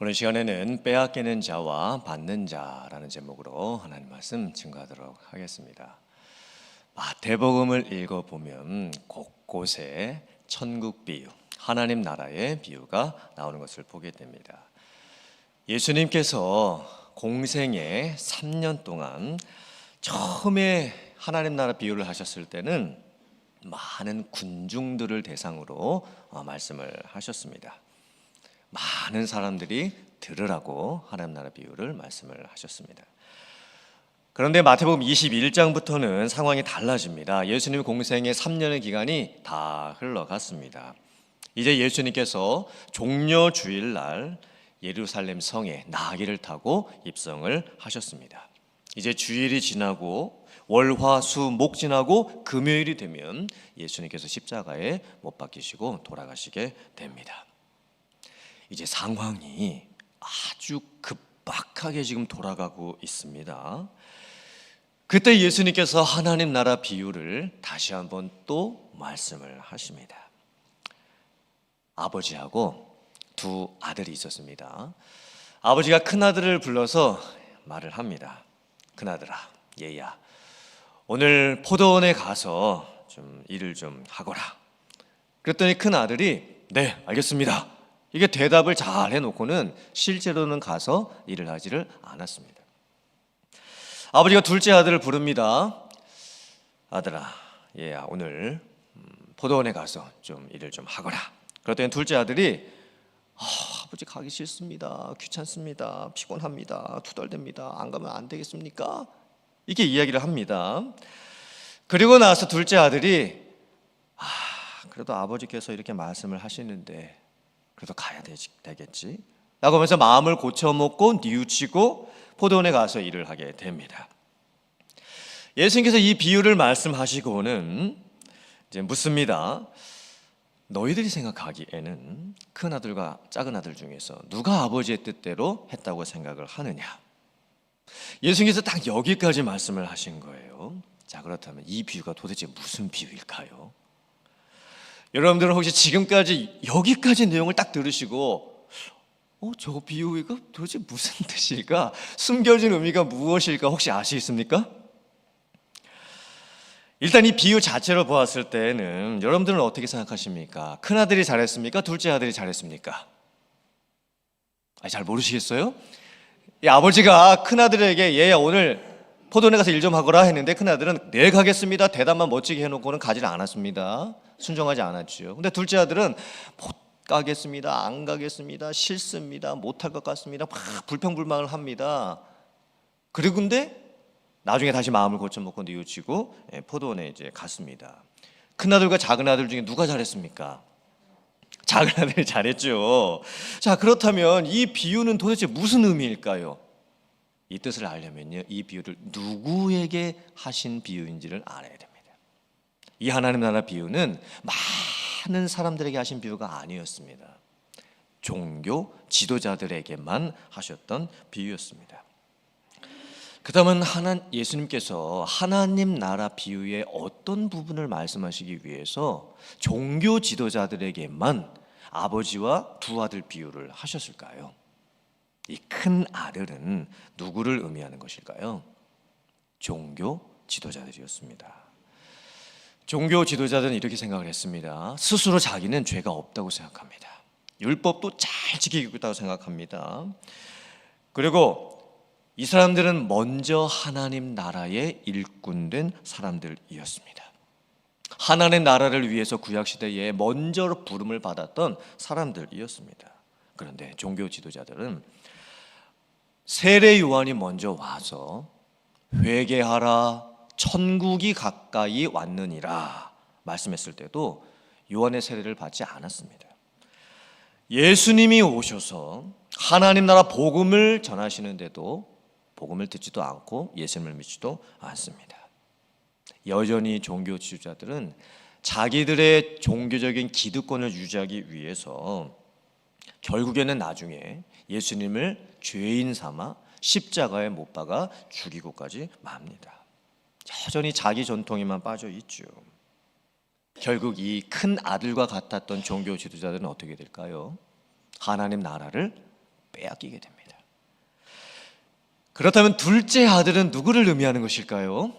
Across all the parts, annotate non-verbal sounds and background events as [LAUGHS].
오늘 시간에는 빼앗기는 자와 받는 자라는 제목으로 하나님 말씀 증거하도록 하겠습니다. 마태복음을 읽어보면 곳곳에 천국 비유, 하나님 나라의 비유가 나오는 것을 보게 됩니다. 예수님께서 공생애 3년 동안 처음에 하나님 나라 비유를 하셨을 때는 많은 군중들을 대상으로 어, 말씀을 하셨습니다. 많은 사람들이 들으라고 하나님 나라 비유를 말씀을 하셨습니다. 그런데 마태복음 21장부터는 상황이 달라집니다. 예수님 공생의 3년의 기간이 다 흘러갔습니다. 이제 예수님께서 종려 주일날 예루살렘 성에 나귀를 타고 입성을 하셨습니다. 이제 주일이 지나고 월화수 목 지나고 금요일이 되면 예수님께서 십자가에 못 박히시고 돌아가시게 됩니다. 이제 상황이 아주 급박하게 지금 돌아가고 있습니다. 그때 예수님께서 하나님 나라 비유를 다시 한번 또 말씀을 하십니다. 아버지하고 두 아들이 있었습니다. 아버지가 큰 아들을 불러서 말을 합니다. 큰 아들아, 얘야, 오늘 포도원에 가서 좀 일을 좀 하거라. 그랬더니 큰 아들이 네, 알겠습니다. 이게 대답을 잘 해놓고는 실제로는 가서 일을 하지를 않았습니다. 아버지가 둘째 아들을 부릅니다. 아들아, 얘야, 오늘 음, 포도원에 가서 좀 일을 좀 하거라. 그랬더니 둘째 아들이 아, 아버지 가기 싫습니다. 귀찮습니다. 피곤합니다. 투덜댑니다. 안 가면 안 되겠습니까? 이렇게 이야기를 합니다. 그리고 나서 둘째 아들이 아, 그래도 아버지께서 이렇게 말씀을 하시는데 그래도 가야 되겠지. 라고 하면서 마음을 고쳐먹고 뉘우치고 포도원에 가서 일을 하게 됩니다. 예수님께서 이 비유를 말씀하시고는 이제 묻습니다. 너희들이 생각하기에는 큰 아들과 작은 아들 중에서 누가 아버지의 뜻대로 했다고 생각을 하느냐? 예수님께서 딱 여기까지 말씀을 하신 거예요. 자, 그렇다면 이 비유가 도대체 무슨 비유일까요? 여러분들은 혹시 지금까지 여기까지 내용을 딱 들으시고 어, 저 비유가 도대체 무슨 [LAUGHS] 뜻일까? 숨겨진 의미가 무엇일까 혹시 아시겠습니까? 일단 이 비유 자체로 보았을 때는 여러분들은 어떻게 생각하십니까? 큰 아들이 잘했습니까? 둘째 아들이 잘했습니까? 아, 잘 모르시겠어요? 이 아버지가 큰 아들에게 얘야 오늘 포도원에 가서 일 좀 하거라 했는데 큰 아들은 네 가겠습니다. 대답만 멋지게 해놓고는 가지를 않았습니다. 순종하지 않았죠. 근데 둘째 아들은 못 가겠습니다. 안 가겠습니다. 싫습니다. 못할 것 같습니다. 막 불평불만을 합니다. 그리고 근데 나중에 다시 마음을 고쳐먹고 뉘우치고 예, 포도원에 이제 갔습니다. 큰 아들과 작은 아들 중에 누가 잘했습니까? 작은 아들이 잘했죠. 자 그렇다면 이 비유는 도대체 무슨 의미일까요? 이 뜻을 알려면요, 이 비유를 누구에게 하신 비유인지를 알아야 됩니다. 이 하나님 나라 비유는 많은 사람들에게 하신 비유가 아니었습니다. 종교 지도자들에게만 하셨던 비유였습니다. 그 다음은 하나 예수님께서 하나님 나라 비유의 어떤 부분을 말씀하시기 위해서 종교 지도자들에게만 아버지와 두 아들 비유를 하셨을까요? 이 큰 아들은 누구를 의미하는 것일까요? 종교 지도자들이었습니다. 종교 지도자들은 이렇게 생각을 했습니다. 스스로 자기는 죄가 없다고 생각합니다. 율법도 잘 지키고 있다고 생각합니다. 그리고 이 사람들은 먼저 하나님 나라의 일꾼된 사람들이었습니다. 하나님 나라를 위해서 구약 시대에 먼저 부름을 받았던 사람들이었습니다. 그런데 종교 지도자들은 세례 요한이 먼저 와서 회개하라 천국이 가까이 왔느니라 말씀했을 때도 요한의 세례를 받지 않았습니다. 예수님이 오셔서 하나님 나라 복음을 전하시는데도 복음을 듣지도 않고 예수님을 믿지도 않습니다. 여전히 종교 지도자들은 자기들의 종교적인 기득권을 유지하기 위해서 결국에는 나중에 예수님을 죄인 삼아 십자가에 못 박아 죽이고까지 맙니다. 여전히 자기 전통에만 빠져 있죠. 결국 이 큰 아들과 같았던 종교 지도자들은 어떻게 될까요? 하나님 나라를 빼앗기게 됩니다. 그렇다면 둘째 아들은 누구를 의미하는 것일까요?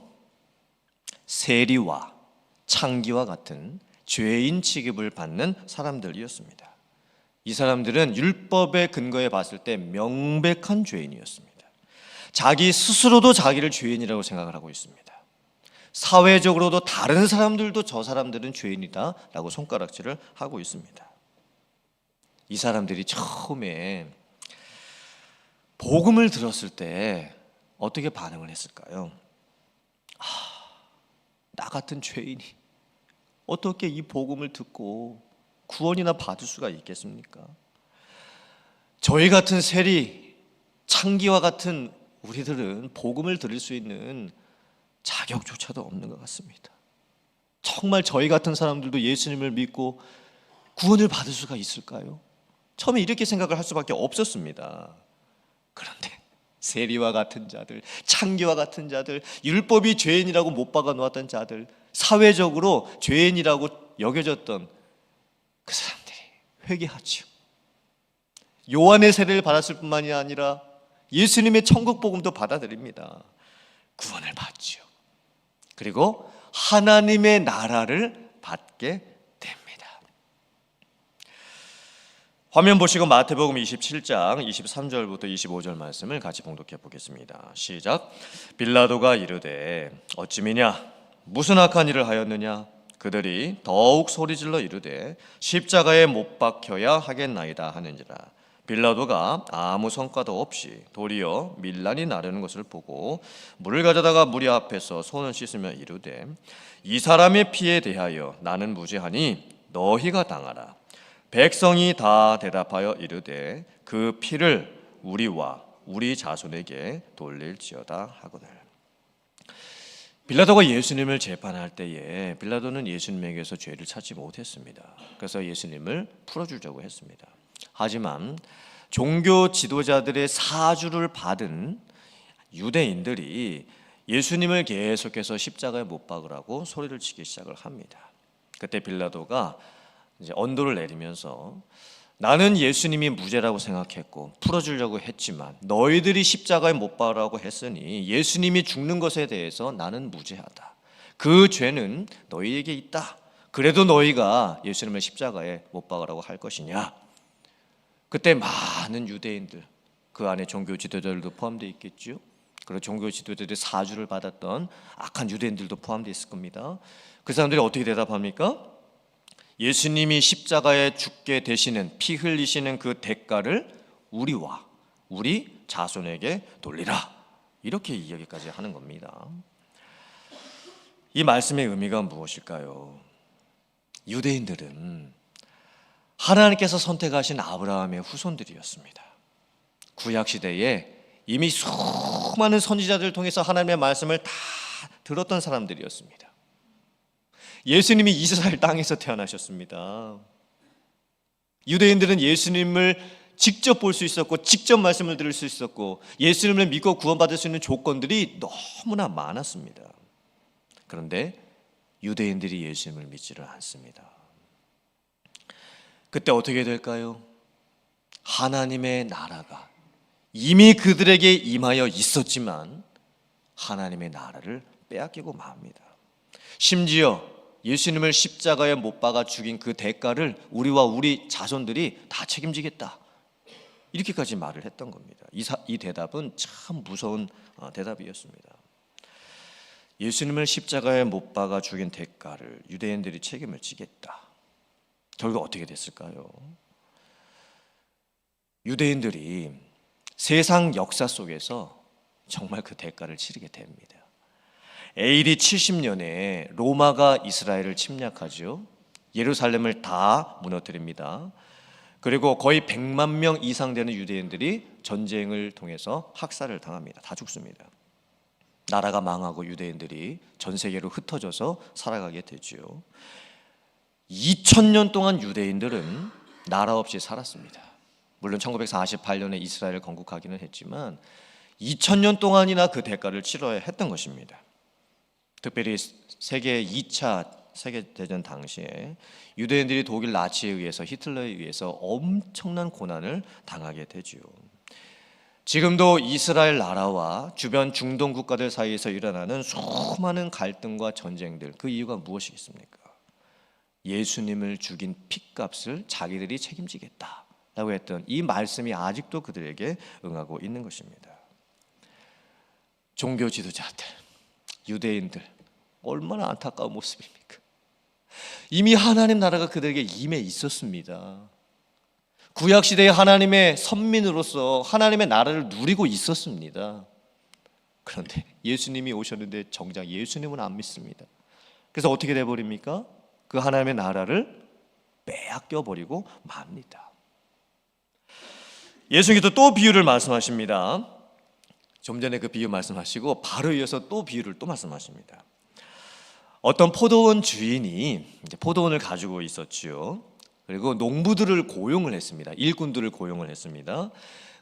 세리와 창기와 같은 죄인 취급을 받는 사람들이었습니다. 이 사람들은 율법의 근거에 봤을 때 명백한 죄인이었습니다. 자기 스스로도 자기를 죄인이라고 생각을 하고 있습니다. 사회적으로도 다른 사람들도 저 사람들은 죄인이다라고 손가락질을 하고 있습니다. 이 사람들이 처음에 복음을 들었을 때 어떻게 반응을 했을까요? 아, 나 같은 죄인이 어떻게 이 복음을 듣고 구원이나 받을 수가 있겠습니까? 저희 같은 세리, 창기와 같은 우리들은 복음을 들을 수 있는 자격조차도 없는 것 같습니다. 정말 저희 같은 사람들도 예수님을 믿고 구원을 받을 수가 있을까요? 처음에 이렇게 생각을 할 수밖에 없었습니다. 그런데 세리와 같은 자들, 창기와 같은 자들, 율법이 죄인이라고 못 박아 놓았던 자들, 사회적으로 죄인이라고 여겨졌던 그 사람들이 회개하지요. 요한의 세례를 받았을 뿐만이 아니라 예수님의 천국 복음도 받아들입니다. 구원을 받지요. 그리고 하나님의 나라를 받게 됩니다. 화면 보시고 마태복음 27장 23절부터 25절 말씀을 같이 봉독해 보겠습니다. 시작. 빌라도가 이르되 어찌미냐 무슨 악한 일을 하였느냐 그들이 더욱 소리질러 이르되 십자가에 못 박혀야 하겠나이다 하는지라 빌라도가 아무 성과도 없이 도리어 밀란이 나르는 것을 보고 물을 가져다가 무리 앞에서 손을 씻으며 이르되 이 사람의 피에 대하여 나는 무죄하니 너희가 당하라 백성이 다 대답하여 이르되 그 피를 우리와 우리 자손에게 돌릴지어다 하거늘 빌라도가 예수님을 재판할 때에 빌라도는 예수님에게서 죄를 찾지 못했습니다. 그래서 예수님을 풀어주려고 했습니다. 하지만 종교 지도자들의 사주를 받은 유대인들이 예수님을 계속해서 십자가에 못 박으라고 소리를 치기 시작을 합니다. 그때 빌라도가 이제 언도를 내리면서 나는 예수님이 무죄라고 생각했고 풀어주려고 했지만 너희들이 십자가에 못 박으라고 했으니 예수님이 죽는 것에 대해서 나는 무죄하다. 그 죄는 너희에게 있다. 그래도 너희가 예수님을 십자가에 못 박으라고 할 것이냐? 그때 많은 유대인들 그 안에 종교 지도자들도 포함되어 있겠죠. 그리고 종교 지도자들의 사주를 받았던 악한 유대인들도 포함되어 있을 겁니다. 그 사람들이 어떻게 대답합니까? 예수님이 십자가에 죽게 되시는 피 흘리시는 그 대가를 우리와 우리 자손에게 돌리라. 이렇게 이야기까지 하는 겁니다. 이 말씀의 의미가 무엇일까요? 유대인들은 하나님께서 선택하신 아브라함의 후손들이었습니다. 구약 시대에 이미 수많은 선지자들을 통해서 하나님의 말씀을 다 들었던 사람들이었습니다. 예수님이 이스라엘 땅에서 태어나셨습니다. 유대인들은 예수님을 직접 볼 수 있었고 직접 말씀을 들을 수 있었고 예수님을 믿고 구원받을 수 있는 조건들이 너무나 많았습니다. 그런데 유대인들이 예수님을 믿지를 않습니다. 그때 어떻게 될까요? 하나님의 나라가 이미 그들에게 임하여 있었지만 하나님의 나라를 빼앗기고 맙니다. 심지어 예수님을 십자가에 못 박아 죽인 그 대가를 우리와 우리 자손들이 다 책임지겠다. 이렇게까지 말을 했던 겁니다. 이, 사, 이 대답은 참 무서운 어, 대답이었습니다. 예수님을 십자가에 못 박아 죽인 대가를 유대인들이 책임을 지겠다. 결국 어떻게 됐을까요? 유대인들이 세상 역사 속에서 정말 그 대가를 치르게 됩니다. AD 70년에 로마가 이스라엘을 침략하죠. 예루살렘을 다 무너뜨립니다. 그리고 거의 100만 명 이상 되는 유대인들이 전쟁을 통해서 학살을 당합니다. 다 죽습니다. 나라가 망하고 유대인들이 전 세계로 흩어져서 살아가게 되죠. 2000년 동안 유대인들은 나라 없이 살았습니다. 물론 1948년에 이스라엘을 건국하기는 했지만 2000년 동안이나 그 대가를 치러야 했던 것입니다. 특별히 세계 2차 세계 대전 당시에 유대인들이 독일 나치에 의해서 히틀러에 의해서 엄청난 고난을 당하게 되지요. 지금도 이스라엘 나라와 주변 중동 국가들 사이에서 일어나는 수많은 갈등과 전쟁들 그 이유가 무엇이겠습니까? 예수님을 죽인 핏값을 자기들이 책임지겠다라고 했던 이 말씀이 아직도 그들에게 응하고 있는 것입니다. 종교 지도자들, 유대인들 얼마나 안타까운 모습입니까? 이미 하나님 나라가 그들에게 임해 있었습니다. 구약 시대의 하나님의 선민으로서 하나님의 나라를 누리고 있었습니다. 그런데 예수님이 오셨는데 정작 예수님은 안 믿습니다. 그래서 어떻게 돼 버립니까? 그 하나님의 나라를 빼앗겨 버리고 맙니다. 예수님께서 또 비유를 말씀하십니다. 좀 전에 그 비유 말씀하시고 바로 이어서 또 비유를 또 말씀하십니다. 어떤 포도원 주인이 포도원을 가지고 있었지요. 그리고 농부들을 고용을 했습니다. 일꾼들을 고용을 했습니다.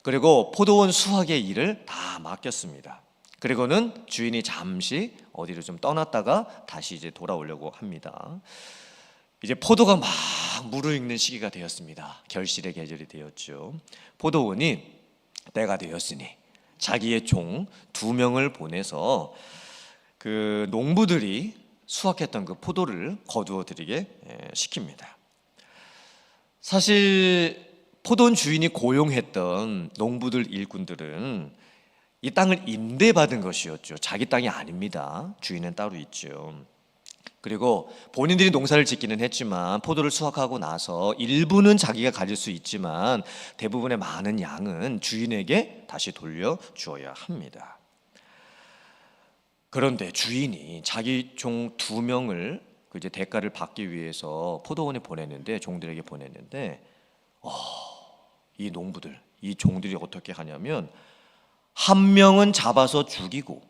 그리고 포도원 수확의 일을 다 맡겼습니다. 그리고는 주인이 잠시 어디로 좀 떠났다가 다시 이제 돌아오려고 합니다. 이제 포도가 막 무르익는 시기가 되었습니다. 결실의 계절이 되었죠. 포도원이 때가 되었으니 자기의 종 두 명을 보내서 그 농부들이 수확했던 그 포도를 거두어 드리게 시킵니다. 사실 포도원 주인이 고용했던 농부들 일꾼들은 이 땅을 임대받은 것이었죠. 자기 땅이 아닙니다. 주인은 따로 있죠. 그리고 본인들이 농사를 짓기는 했지만 포도를 수확하고 나서 일부는 자기가 가질 수 있지만 대부분의 많은 양은 주인에게 다시 돌려 주어야 합니다. 그런데 주인이 자기 종 두 명을 그 이제 대가를 받기 위해서 포도원에 보냈는데 종들에게 보냈는데 어, 이 농부들 이 종들이 어떻게 하냐면 한 명은 잡아서 죽이고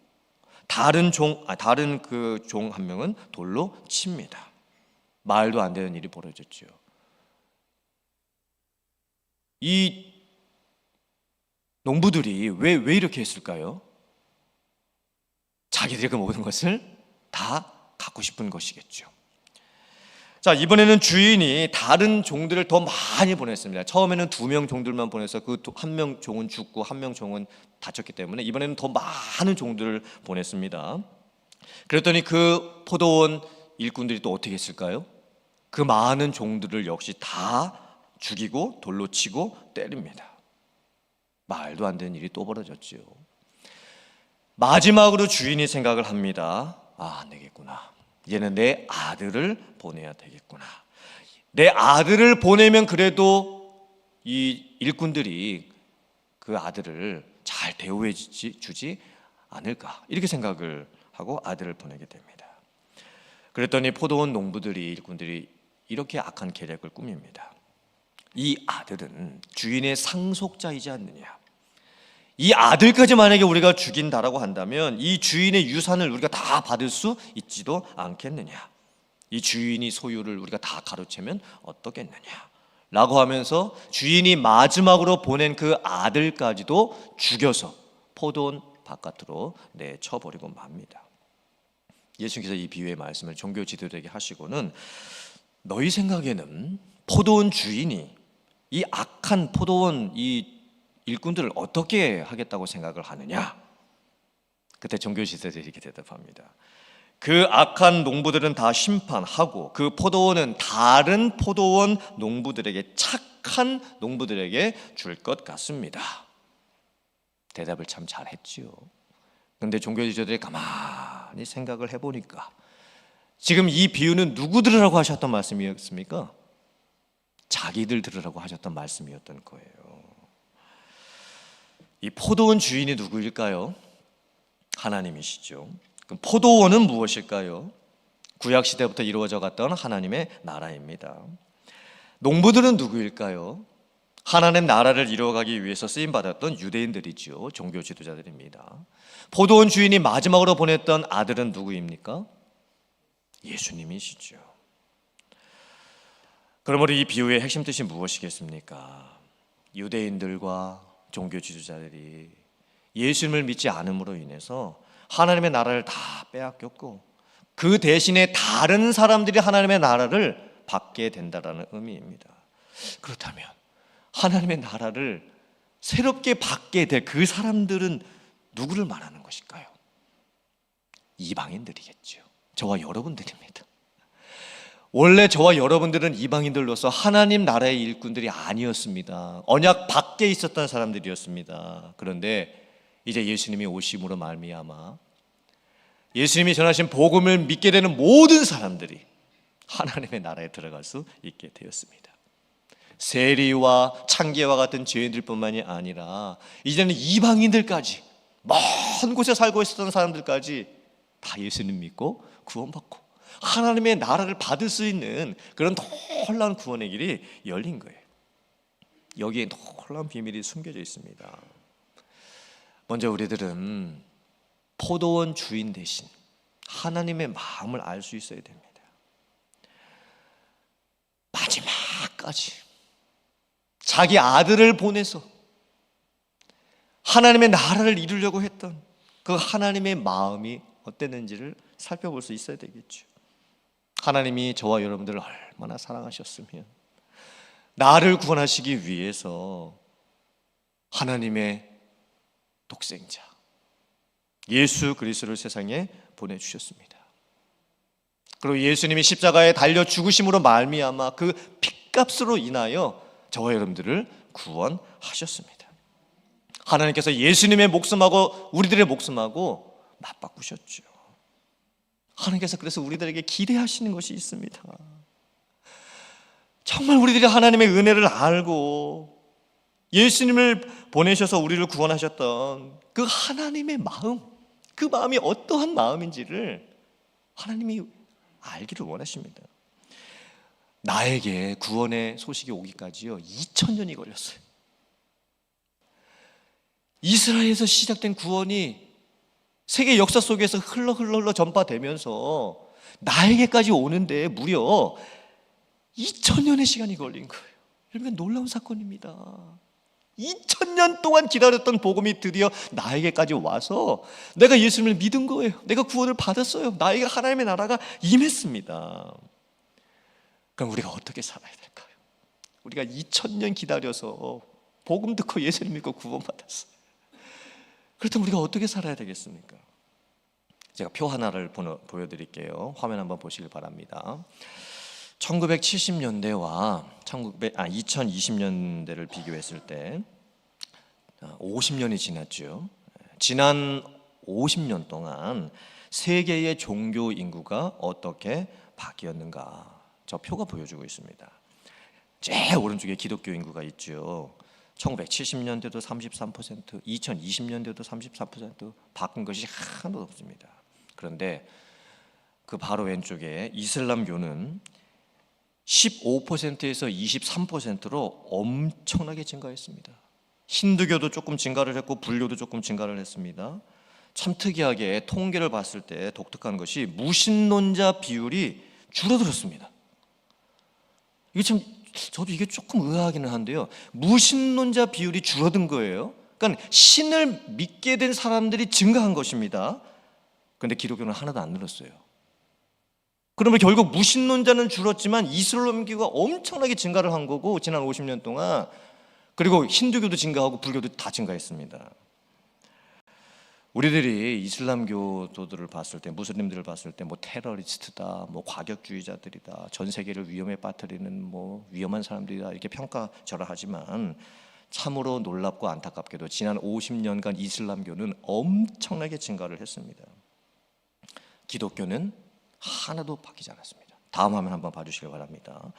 다른 종 아, 다른 그 종 한 명은 돌로 칩니다. 말도 안 되는 일이 벌어졌죠. 이 농부들이 왜 왜 이렇게 했을까요? 자기들의 그 모든 것을 다 갖고 싶은 것이겠죠. 자, 이번에는 주인이 다른 종들을 더 많이 보냈습니다. 처음에는 두 명 종들만 보내서 그 한 명 종은 죽고 한 명 종은 다쳤기 때문에 이번에는 더 많은 종들을 보냈습니다. 그랬더니 그 포도원 일꾼들이 또 어떻게 했을까요? 그 많은 종들을 역시 다 죽이고 돌로 치고 때립니다. 말도 안 되는 일이 또 벌어졌지요. 마지막으로 주인이 생각을 합니다. 아, 안 되겠구나. 이제는 내 아들을 보내야 되겠구나. 내 아들을 보내면 그래도 이 일꾼들이 그 아들을 잘 대우해 주지 않을까. 이렇게 생각을 하고 아들을 보내게 됩니다. 그랬더니 포도원 농부들이 일꾼들이 이렇게 악한 계략을 꾸밉니다. 이 아들은 주인의 상속자이지 않느냐. 이 아들까지 만약에 우리가 죽인다라고 한다면 이 주인의 유산을 우리가 다 받을 수 있지도 않겠느냐. 이 주인이 소유를 우리가 다 가로채면 어떻겠느냐. 라고 하면서 주인이 마지막으로 보낸 그 아들까지도 죽여서 포도원 바깥으로 내쳐버리고 맙니다. 예수님께서 이 비유의 말씀을 종교 지도자에게 하시고는 너희 생각에는 포도원 주인이 이 악한 포도원 이 일꾼들을 어떻게 하겠다고 생각을 하느냐? 그때 종교 지도자들이 이렇게 대답합니다. 그 악한 농부들은 다 심판하고 그 포도원은 다른 포도원 농부들에게 착한 농부들에게 줄 것 같습니다. 대답을 참 잘했지요. 근데 종교 지도자들이 가만히 생각을 해보니까 지금 이 비유는 누구 들으라고 하셨던 말씀이었습니까? 자기들 들으라고 하셨던 말씀이었던 거예요. 이 포도원 주인이 누구일까요? 하나님이시죠. 포도원은 무엇일까요? 구약 시대부터 이루어져 갔던 하나님의 나라입니다. 농부들은 누구일까요? 하나님 나라를 이루어가기 위해서 쓰임 받았던 유대인들이지요. 종교 지도자들입니다. 포도원 주인이 마지막으로 보냈던 아들은 누구입니까? 예수님이시죠. 그러므로 이 비유의 핵심 뜻이 무엇이겠습니까? 유대인들과 종교 지도자들이 예수님을 믿지 않음으로 인해서 하나님의 나라를 다 빼앗겼고 그 대신에 다른 사람들이 하나님의 나라를 받게 된다라는 의미입니다. 그렇다면 하나님의 나라를 새롭게 받게 될 그 사람들은 누구를 말하는 것일까요? 이방인들이겠죠. 저와 여러분들입니다. 원래 저와 여러분들은 이방인들로서 하나님 나라의 일꾼들이 아니었습니다. 언약 밖에 있었던 사람들이었습니다. 그런데 이제 예수님이 오심으로 말미암아 예수님이 전하신 복음을 믿게 되는 모든 사람들이 하나님의 나라에 들어갈 수 있게 되었습니다. 세리와 창기와 같은 죄인들뿐만이 아니라 이제는 이방인들까지 먼 곳에 살고 있었던 사람들까지 다 예수님 믿고 구원받고 하나님의 나라를 받을 수 있는 그런 놀라운 구원의 길이 열린 거예요. 여기에 놀라운 비밀이 숨겨져 있습니다. 먼저 우리들은 포도원 주인 대신 하나님의 마음을 알 수 있어야 됩니다. 마지막까지 자기 아들을 보내서 하나님의 나라를 이루려고 했던 그 하나님의 마음이 어땠는지를 살펴볼 수 있어야 되겠죠. 하나님이 저와 여러분들을 얼마나 사랑하셨으면 나를 구원하시기 위해서 하나님의 독생자 예수 그리스도를 세상에 보내 주셨습니다. 그리고 예수님이 십자가에 달려 죽으심으로 말미암아 그 핏값으로 인하여 저와 여러분들을 구원하셨습니다. 하나님께서 예수님의 목숨하고 우리들의 목숨하고 맞바꾸셨죠. 하나님께서 그래서 우리들에게 기대하시는 것이 있습니다. 정말 우리들이 하나님의 은혜를 알고 예수님을 보내셔서 우리를 구원하셨던 그 하나님의 마음, 그 마음이 어떠한 마음인지를 하나님이 알기를 원하십니다. 나에게 구원의 소식이 오기까지요 2000년이 걸렸어요. 이스라엘에서 시작된 구원이 세계 역사 속에서 흘러 흘러 흘러 전파되면서 나에게까지 오는데 무려 2000년의 시간이 걸린 거예요. 여러분 놀라운 사건입니다. 2000년 동안 기다렸던 복음이 드디어 나에게까지 와서 내가 예수님을 믿은 거예요. 내가 구원을 받았어요. 나에게 하나님의 나라가 임했습니다. 그럼 우리가 어떻게 살아야 될까요? 우리가 2000년 기다려서 복음 듣고 예수님 믿고 구원받았어요. 그렇다면 우리가 어떻게 살아야 되겠습니까? 제가 표 하나를 보여드릴게요. 화면 한번 보시길 바랍니다. 1970년대와 1900, 아, 2020년대를 비교했을 때 50년이 지났죠. 지난 50년 동안 세계의 종교 인구가 어떻게 바뀌었는가? 저 표가 보여주고 있습니다. 제일 오른쪽에 기독교 인구가 있죠. 1970년대도 33%, 2020년대도 33% 바꾼 것이 하나도 없습니다. 그런데 그 바로 왼쪽에 이슬람교는 15%에서 23%로 엄청나게 증가했습니다. 힌두교도 조금 증가를 했고 불교도 조금 증가를 했습니다. 참 특이하게 통계를 봤을 때 독특한 것이 무신론자 비율이 줄어들었습니다. 이게 참 저도 이게 조금 의아하기는 한데요. 무신론자 비율이 줄어든 거예요. 그러니까 신을 믿게 된 사람들이 증가한 것입니다. 그런데 기독교는 하나도 안 늘었어요. 그러면 결국 무신론자는 줄었지만 이슬람교가 엄청나게 증가를 한 거고 지난 50년 동안 그리고 힌두교도 증가하고 불교도 다 증가했습니다. 우리들이 이슬람교도들을 봤을 때 무슬림들을 봤을 때 뭐 테러리스트다, 뭐 과격주의자들이다, 전 세계를 위험에 빠뜨리는 뭐 위험한 사람들이다 이렇게 평가절하하지만 참으로 놀랍고 안타깝게도 지난 50년간 이슬람교는 엄청나게 증가를 했습니다. 기독교는 하나도 바뀌지 않았습니다. 다음 화면 한번 봐주시기 바랍니다.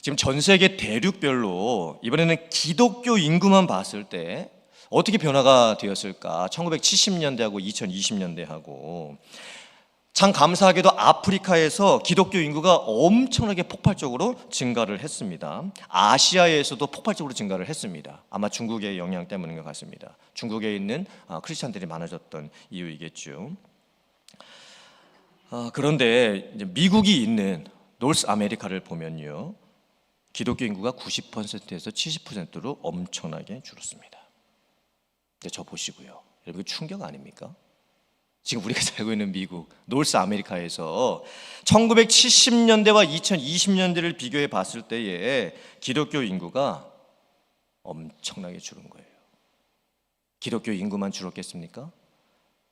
지금 전 세계 대륙별로 이번에는 기독교 인구만 봤을 때 어떻게 변화가 되었을까? 1970년대하고 2020년대하고 참 감사하게도 아프리카에서 기독교 인구가 엄청나게 폭발적으로 증가를 했습니다. 아시아에서도 폭발적으로 증가를 했습니다. 아마 중국의 영향 때문인 것 같습니다. 중국에 있는 아, 크리스찬들이 많아졌던 이유이겠죠. 아, 그런데 미국이 있는 노스 아메리카를 보면요. 기독교 인구가 90%에서 70%로 엄청나게 줄었습니다. 근데 저 보시고요. 여러분 충격 아닙니까? 지금 우리가 [LAUGHS] 살고 있는 미국 노스 아메리카에서 1970년대와 2020년대를 비교해 봤을 때에 기독교 인구가 엄청나게 줄은 거예요. 기독교 인구만 줄었겠습니까?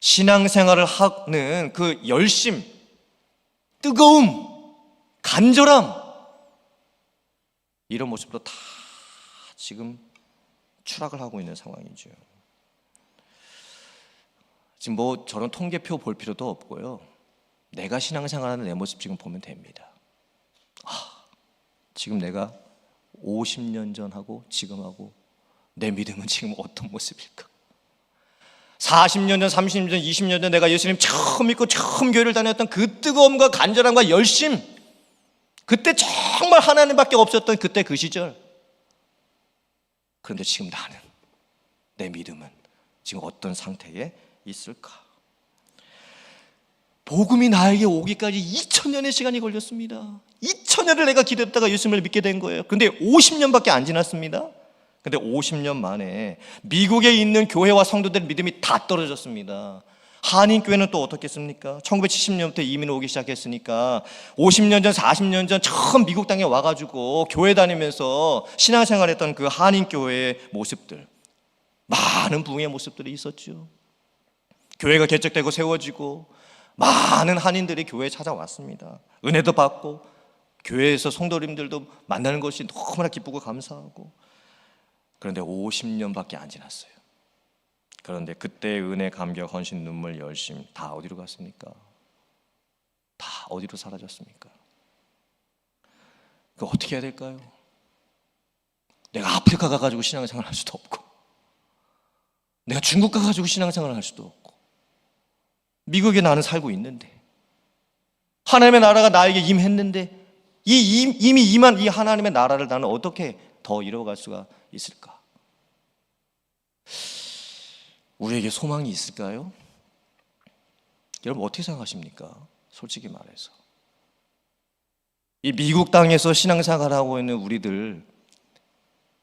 신앙생활을 하는 그 열심, 뜨거움, 간절함 이런 모습도 다 지금 추락을 하고 있는 상황이죠. 지금 뭐 저런 통계표 볼 필요도 없고요. 내가 신앙생활하는 내 모습 지금 보면 됩니다. 아, 지금 내가 50년 전하고 지금하고 내 믿음은 지금 어떤 모습일까? 40년 전, 30년 전, 20년 전 내가 예수님 처음 믿고 처음 교회를 다녔던 그 뜨거움과 간절함과 열심 그때 정말 하나님밖에 없었던 그때 그 시절 그런데 지금 나는 내 믿음은 지금 어떤 상태에 있을까? 복음이 나에게 오기까지 2000년의 시간이 걸렸습니다. 2000년을 내가 기다렸다가 예수님을 믿게 된 거예요. 근데 50년밖에 안 지났습니다. 근데 50년 만에 미국에 있는 교회와 성도들 믿음이 다 떨어졌습니다. 한인교회는 또 어떻겠습니까? 1970년부터 이민 오기 시작했으니까 50년 전, 40년 전 처음 미국 땅에 와가지고 교회 다니면서 신앙생활 했던 그 한인교회의 모습들 많은 부흥의 모습들이 있었죠. 교회가 개척되고 세워지고 많은 한인들이 교회에 찾아왔습니다. 은혜도 받고 교회에서 성도님들도 만나는 것이 너무나 기쁘고 감사하고 그런데 50년밖에 안 지났어요. 그런데 그때 은혜, 감격, 헌신, 눈물, 열심 다 어디로 갔습니까? 다 어디로 사라졌습니까? 그 어떻게 해야 될까요? 내가 아프리카 가가지고 신앙생활 할 수도 없고, 내가 중국 가가지고 신앙생활 할 수도 없고, 미국에 나는 살고 있는데, 하나님의 나라가 나에게 임했는데, 이 임, 이미 임한 이 하나님의 나라를 나는 어떻게 더 이뤄갈 수가 있을까? 우리에게 소망이 있을까요? 여러분 어떻게 생각하십니까? 솔직히 말해서. 이 미국 땅에서 신앙생활 하고 있는 우리들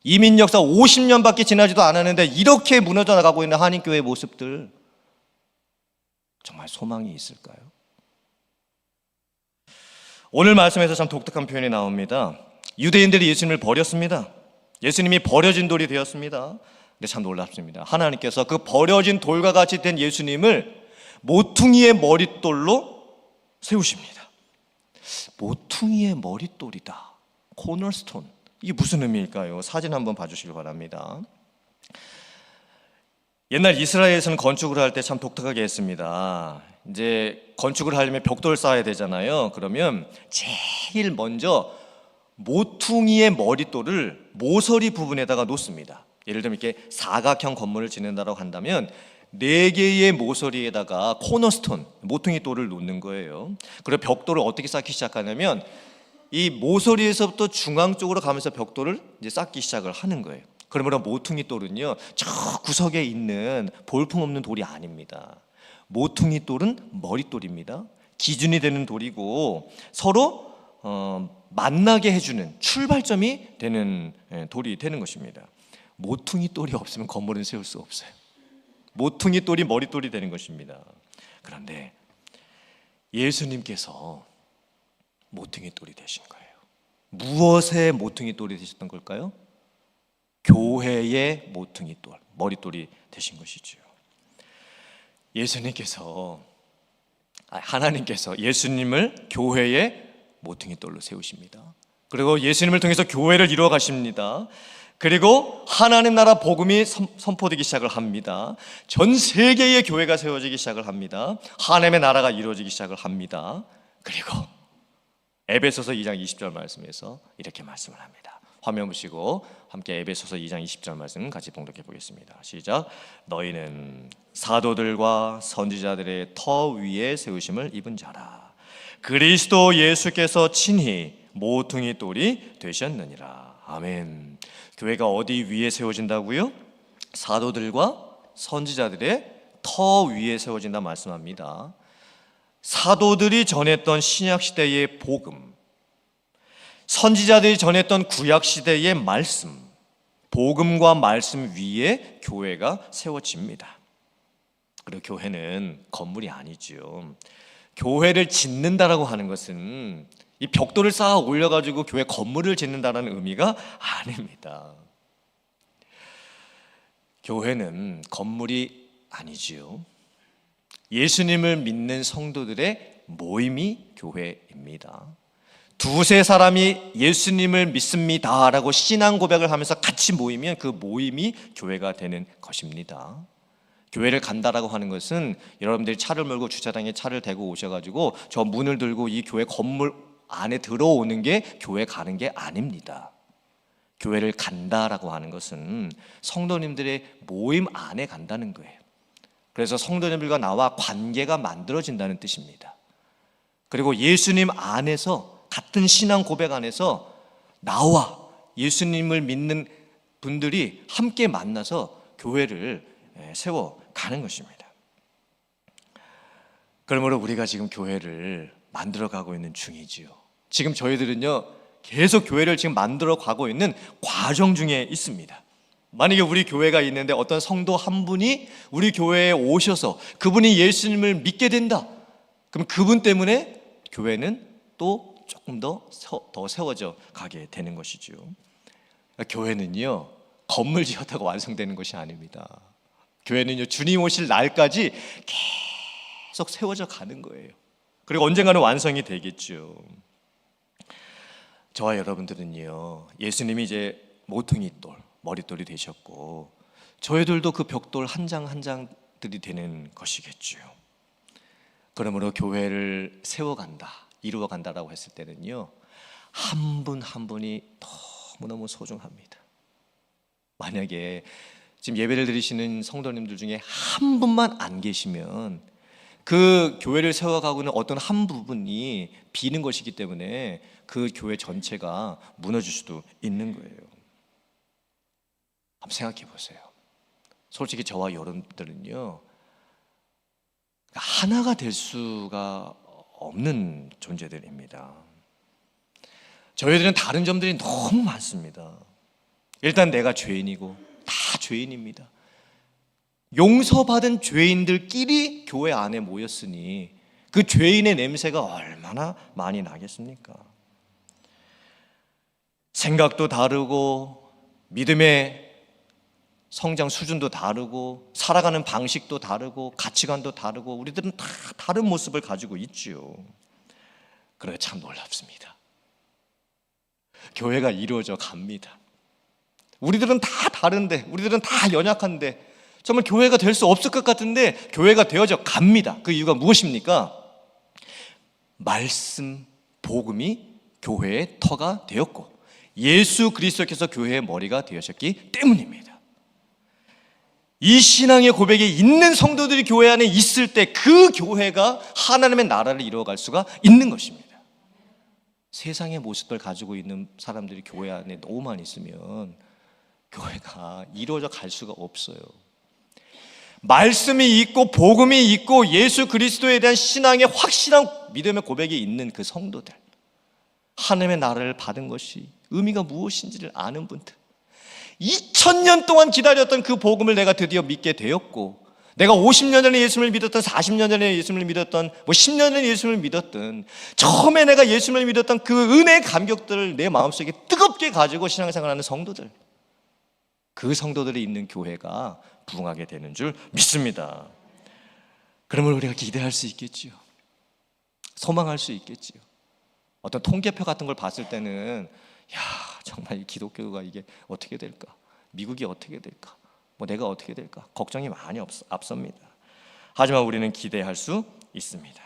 이민 역사 50년밖에 지나지도 않았는데 이렇게 무너져 나가고 있는 한인교회 모습들 정말 소망이 있을까요? 오늘 말씀에서 참 독특한 표현이 나옵니다. 유대인들이 예수님을 버렸습니다. 예수님이 버려진 돌이 되었습니다. 근데 참 놀랍습니다. 하나님께서 그 버려진 돌과 같이 된 예수님을 모퉁이의 머릿돌로 세우십니다. 모퉁이의 머릿돌이다. 코너스톤. 이게 무슨 의미일까요? 사진 한번 봐주시기 바랍니다. 옛날 이스라엘에서는 건축을 할 때 참 독특하게 했습니다. 이제 건축을 하려면 벽돌 쌓아야 되잖아요. 그러면 제일 먼저 모퉁이의 머릿돌을 모서리 부분에다가 놓습니다. 예를 들면 이렇게 사각형 건물을 짓는다고 한다면 네 개의 모서리에다가 코너스톤 모퉁이 돌을 놓는 거예요. 그리고 벽돌을 어떻게 쌓기 시작하냐면 이 모서리에서부터 중앙 쪽으로 가면서 벽돌을 이제 쌓기 시작을 하는 거예요. 그러면 모퉁이 돌은요 저 구석에 있는 볼품 없는 돌이 아닙니다. 모퉁이 돌은 머릿돌입니다. 기준이 되는 돌이고 서로 어, 만나게 해주는 출발점이 되는 예, 돌이 되는 것입니다. 모퉁이 돌이 없으면 건물은 세울 수 없어요. 모퉁이 돌이 머릿돌이 되는 것입니다. 그런데 예수님께서 모퉁이 돌이 되신 거예요. 무엇의 모퉁이 돌이 되셨던 걸까요? 교회의 모퉁이 돌, 머릿돌이 되신 것이죠. 예수님께서 아, 하나님께서 예수님을 교회의 모퉁이 돌로 세우십니다. 그리고 예수님을 통해서 교회를 이루어 가십니다. 그리고 하나님 나라 복음이 선포되기 시작을 합니다. 전 세계의 교회가 세워지기 시작을 합니다. 하나님의 나라가 이루어지기 시작을 합니다. 그리고 에베소서 2장 20절 말씀에서 이렇게 말씀을 합니다. 화면 보시고 함께 에베소서 2장 20절 말씀 같이 봉독해 보겠습니다. 시작. 너희는 사도들과 선지자들의 터 위에 세우심을 입은 자라. 그리스도 예수께서 친히 모퉁이 돌이 되셨느니라. 아멘. 교회가 어디 위에 세워진다고요? 사도들과 선지자들의 터 위에 세워진다 말씀합니다. 사도들이 전했던 신약 시대의 복음, 선지자들이 전했던 구약 시대의 말씀, 복음과 말씀 위에 교회가 세워집니다. 그리고 교회는 건물이 아니죠. 교회를 짓는다라고 하는 것은 이 벽돌을 쌓아 올려가지고 교회 건물을 짓는다라는 의미가 아닙니다. 교회는 건물이 아니지요. 예수님을 믿는 성도들의 모임이 교회입니다. 두세 사람이 예수님을 믿습니다라고 신앙 고백을 하면서 같이 모이면 그 모임이 교회가 되는 것입니다. 교회를 간다라고 하는 것은 여러분들이 차를 몰고 주차장에 차를 대고 오셔가지고 저 문을 들고 이 교회 건물 안에 들어오는 게 교회 가는 게 아닙니다. 교회를 간다라고 하는 것은 성도님들의 모임 안에 간다는 거예요. 그래서 성도님들과 나와 관계가 만들어진다는 뜻입니다. 그리고 예수님 안에서 같은 신앙 고백 안에서 나와 예수님을 믿는 분들이 함께 만나서 교회를 예, 세워 가는 것입니다. 그러므로 우리가 지금 교회를 만들어 가고 있는 중이지요. 지금 저희들은요, 계속 교회를 지금 만들어 가고 있는 과정 중에 있습니다. 만약에 우리 교회가 있는데 어떤 성도 한 분이 우리 교회에 오셔서 그분이 예수님을 믿게 된다. 그럼 그분 때문에 교회는 또 조금 더, 서- 더 세워져 가게 되는 것이죠. 교회는요, 건물 지었다고 완성되는 것이 아닙니다. 교회는요, 주님 오실 날까지 계속 세워져 가는 거예요. 그리고 언젠가는 완성이 되겠죠. 저와 여러분들은요, 예수님이 이제 모퉁이 돌, 머릿돌이 되셨고, 저희들도 그 벽돌 한 장 한 장들이 되는 것이겠죠. 그러므로 교회를 세워간다, 이루어간다라고 했을 때는요, 한 분한 분이 너무너무 소중합니다. 만약에 지금 예배를 드리시는 성도님들 중에 한 분만 안 계시면 그 교회를 세워가고는 어떤 한 부분이 비는 것이기 때문에 그 교회 전체가 무너질 수도 있는 거예요. 한번 생각해 보세요. 솔직히 저와 여러분들은요 하나가 될 수가 없는 존재들입니다. 저희들은 다른 점들이 너무 많습니다. 일단 내가 죄인이고 다 죄인입니다. 용서받은 죄인들끼리 교회 안에 모였으니 그 죄인의 냄새가 얼마나 많이 나겠습니까? 생각도 다르고 믿음의 성장 수준도 다르고 살아가는 방식도 다르고 가치관도 다르고 우리들은 다 다른 모습을 가지고 있지요. 그래 참 놀랍습니다. 교회가 이루어져 갑니다. 우리들은 다 다른데, 우리들은 다 연약한데, 정말 교회가 될 수 없을 것 같은데, 교회가 되어져 갑니다. 그 이유가 무엇입니까? 말씀, 복음이 교회의 터가 되었고, 예수 그리스도께서 교회의 머리가 되셨기 때문입니다. 이 신앙의 고백에 있는 성도들이 교회 안에 있을 때 그 교회가 하나님의 나라를 이루어갈 수가 있는 것입니다. 세상의 모습을 가지고 있는 사람들이 교회 안에 너무 많이 있으면 교회가 이루어져 갈 수가 없어요. 말씀이 있고 복음이 있고 예수 그리스도에 대한 신앙의 확실한 믿음의 고백이 있는 그 성도들. 하나님의 나라를 받은 것이 의미가 무엇인지를 아는 분들. 2000년 동안 기다렸던 그 복음을 내가 드디어 믿게 되었고 내가 50년 전에 예수님을 믿었던 40년 전에 예수님을 믿었던 뭐 10년 전에 예수님을 믿었던 처음에 내가 예수님을 믿었던 그 은혜의 감격들을 내 마음속에 뜨겁게 가지고 신앙생활하는 성도들 그 성도들이 있는 교회가 부흥하게 되는 줄 믿습니다. 그러면 우리가 기대할 수 있겠지요. 소망할 수 있겠지요. 어떤 통계표 같은 걸 봤을 때는 야 정말 이 기독교가 이게 어떻게 될까? 미국이 어떻게 될까? 뭐 내가 어떻게 될까? 걱정이 많이 없, 앞섭니다. 하지만 우리는 기대할 수 있습니다.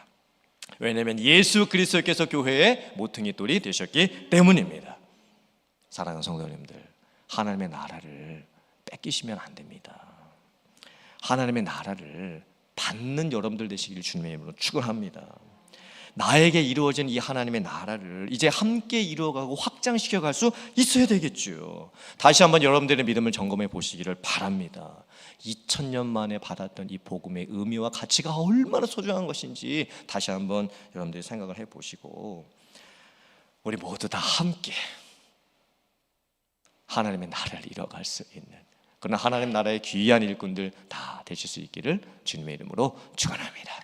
왜냐하면 예수 그리스도께서 교회의 모퉁이 돌이 되셨기 때문입니다. 사랑하는 성도님들, 하나님의 나라를 뺏기시면 안 됩니다. 하나님의 나라를 받는 여러분들 되시기를 주님의 이름으로 축원합니다. 나에게 이루어진 이 하나님의 나라를 이제 함께 이루어가고 확장시켜 갈 수 있어야 되겠죠. 다시 한번 여러분들의 믿음을 점검해 보시기를 바랍니다. 2000년 만에 받았던 이 복음의 의미와 가치가 얼마나 소중한 것인지 다시 한번 여러분들이 생각을 해 보시고 우리 모두 다 함께 하나님의 나라를 이뤄갈 수 있는 그러나 하나님 나라의 귀한 일꾼들 다 되실 수 있기를 주님의 이름으로 축원합니다.